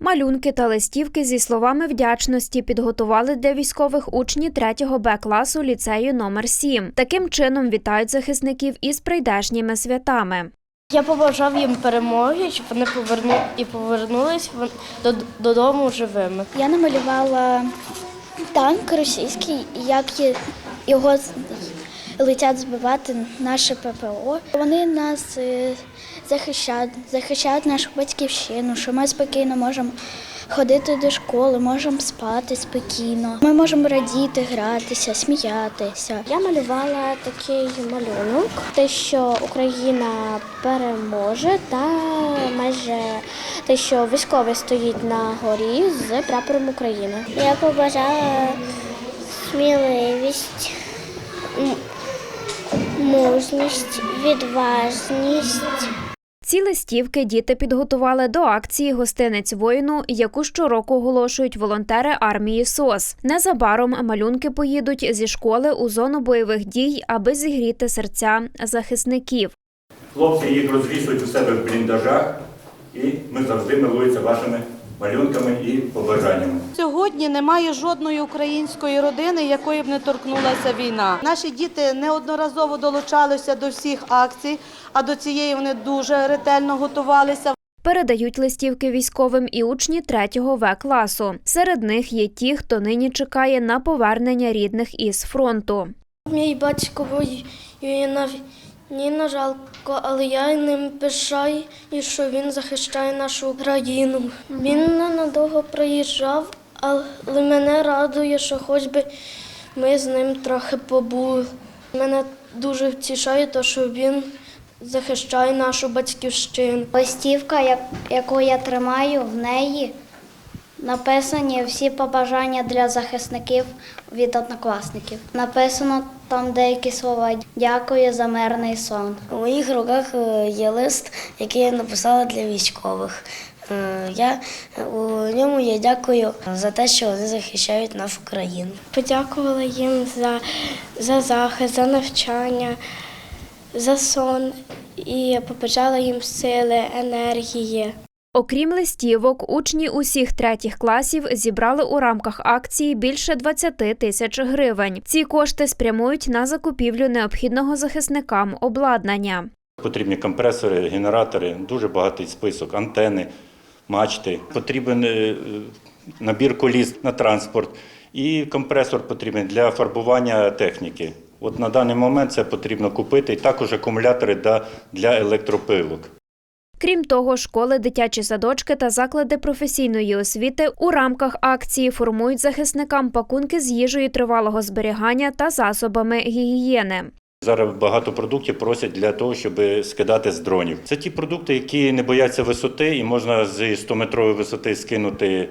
Малюнки та листівки зі словами вдячності підготували для військових учні 3 Б класу ліцею номер 7. Таким чином вітають захисників із прийдешніми святами. Я побажав їм перемоги, щоб вони поверну і повернулись додому живими. Я намалювала танк російський, як є- його летять збивати наше ППО. Вони нас е, захищають, захищають нашу батьківщину, що ми спокійно можемо ходити до школи, можемо спати спокійно. Ми можемо радіти, гратися, сміятися. Я малювала такий малюнок, те, що Україна переможе, та майже те, що військовий стоїть на горі з прапором України. Я побажала сміливість, мужність, відважність. Ці листівки діти підготували до акції Гостинець воїну, яку щороку оголошують волонтери армії СОС. Незабаром малюнки поїдуть зі школи у зону бойових дій, аби зігріти серця захисників. Хлопці їх розвісують у себе в бліндажах, і ми завжди милуємося вашими малюнками і побажаннями. Сьогодні немає жодної української родини, якої б не торкнулася війна. Наші діти неодноразово долучалися до всіх акцій, а до цієї вони дуже ретельно готувалися. Передають листівки військовим і учні 3 В класу. Серед них є ті, хто нині чекає на повернення рідних із фронту. Мій батько воює на війні, на жалко, але я ним пишаю, і що він захищає нашу країну. Він ненадовго приїжджав, але мене радує, що хоч би ми з ним трохи побули. Мене дуже втішає, те, що він захищає нашу батьківщину. Листівка, яку я тримаю, в неї написані всі побажання для захисників від однокласників. Написано там деякі слова Дякую за мирний сон. У моїх руках е, є лист, який я написала для військових. Е, Я у ньому я дякую за те, що вони захищають нашу країну. Подякувала їм за, за захист, за навчання, за сон і побажала їм сили, енергії. Окрім листівок, учні усіх третіх класів зібрали у рамках акції більше 20 тисяч гривень. Ці кошти спрямують на закупівлю необхідного захисникам обладнання. Потрібні компресори, генератори, дуже багатий список, антени, мачти. Потрібен е, набір коліс на транспорт і компресор потрібен для фарбування техніки. От на даний момент це потрібно купити, і також акумулятори для- для електропилок. Крім того, школи, дитячі садочки та заклади професійної освіти у рамках акції формують захисникам пакунки з їжею тривалого зберігання та засобами гігієни. Зараз багато продуктів просять для того, щоб скидати з дронів. Це ті продукти, які не бояться висоти, і можна з 100-метрової висоти скинути е,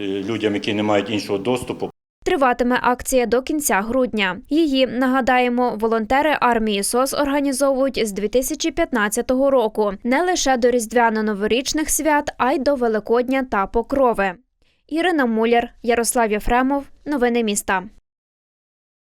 людям, які не мають іншого доступу. Триватиме акція до кінця грудня. Її нагадаємо, волонтери армії СОС організовують з 2015 року не лише до різдвяно-новорічних свят, а й до Великодня та Покрови. Ірина Муляр, Ярослав Єфремов. Новини міста.